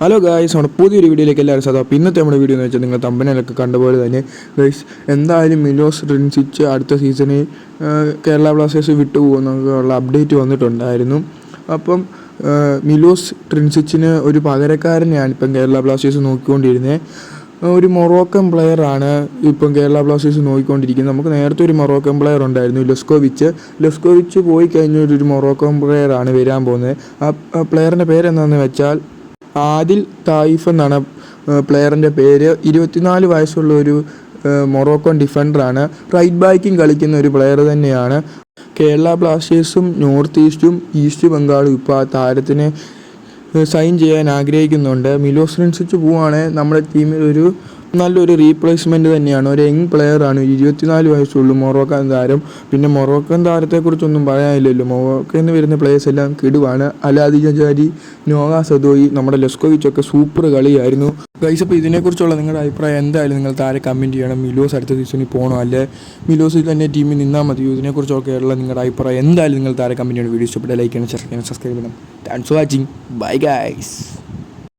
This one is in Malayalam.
ഹലോ ഗായ്സ് നമ്മുടെ പുതിയൊരു വീഡിയോയിലേക്ക് എല്ലാവരും സാധാ ഇന്നത്തെ നമ്മുടെ വീഡിയോ എന്ന് വെച്ചാൽ നിങ്ങൾ തമ്പനയിലൊക്കെ കണ്ടപോലെ തന്നെ ഗൈസ് എന്തായാലും മിലോസ് റിൻസിച്ച് അടുത്ത സീസണിൽ കേരള ബ്ലാസ്റ്റേഴ്സ് വിട്ടു പോകുന്നൊക്കെയുള്ള അപ്ഡേറ്റ് വന്നിട്ടുണ്ടായിരുന്നു. അപ്പം മിലോസ് ട്രിൻസിച്ചിന് ഒരു പകരക്കാരനെയാണ് ഇപ്പം കേരള ബ്ലാസ്റ്റേഴ്സ് നോക്കിക്കൊണ്ടിരുന്നത് ഒരു മൊറോക്കൻ പ്ലെയറാണ് ഇപ്പം കേരള ബ്ലാസ്റ്റേഴ്സ് നോക്കിക്കൊണ്ടിരിക്കുന്നത്. നമുക്ക് നേരത്തെ ഒരു മൊറോക്കൻ പ്ലെയർ ഉണ്ടായിരുന്നു ലെസ്കോവിച്ച്. ലെസ്കോവിച്ച് പോയി കഴിഞ്ഞ ഒരു മൊറോക്കൻ പ്ലെയറാണ് വരാൻ പോകുന്നത്. ആ പ്ലെയറിന്റെ പേരെന്താണെന്ന് വെച്ചാൽ ആദിൽ തായിഫ് എന്നാണ് പ്ലെയറിന്റെ പേര്. ഇരുപത്തിനാല് വയസ്സുള്ള ഒരു മൊറോക്കോൺ ഡിഫൻഡറാണ് റൈറ്റ് ബാക്കിങ് കളിക്കുന്ന ഒരു പ്ലെയർ തന്നെയാണ്. കേരള ബ്ലാസ്റ്റേഴ്സും നോർത്ത് ഈസ്റ്റും ഈസ്റ്റ് ബംഗാളും ഇപ്പോൾ ആ താരത്തിനെ സൈൻ ചെയ്യാൻ ആഗ്രഹിക്കുന്നുണ്ട്. മിലോസ് റിൻസിച്ച് പോവുകയാണെങ്കിൽ നമ്മുടെ ടീമിൽ ഒരു നല്ലൊരു റീപ്ലേസ്മെന്റ് തന്നെയാണ്. ഒരു യങ് പ്ലെയറാണ് ഇരുപത്തിനാല് വയസ്സുള്ളൂ. മൊറോക്കൻ താരം. പിന്നെ മൊറോക്കൻ താരത്തെക്കുറിച്ചൊന്നും പറയാനില്ലല്ലോ. മൊറോക്കയിൽ നിന്ന് വരുന്ന പ്ലേയേഴ്സ് എല്ലാം കിടുവാണ്. അലാദി ജജാരി നോഗ സദോയി നമ്മുടെ ലെസ്കോവിച്ചൊക്കെ സൂപ്പർ കളിയായിരുന്നു. ഗൈസ് അപ്പോൾ ഇതിനെക്കുറിച്ചുള്ള നിങ്ങളുടെ അഭിപ്രായം എന്തായാലും നിങ്ങൾ താരെ കമന്റ് ചെയ്യണം. മിലോസ് അടുത്ത സീസണിൽ പോകണോ അല്ലെ? മിലോസിൽ തന്നെ ടീമിൽ നിന്നാൽ മതിയോ ഇതിനെക്കുറിച്ചൊക്കെയുള്ള നിങ്ങളുടെ അഭിപ്രായം എന്തായാലും നിങ്ങൾ താരെ കമന്റ് ചെയ്യണം. വീഡിയോ ഇഷ്ടപ്പെട്ട ലൈക്ക് ചെയ്യണം സബ്സ്ക്രൈബ് ചെയ്യണം thanks for watching bye guys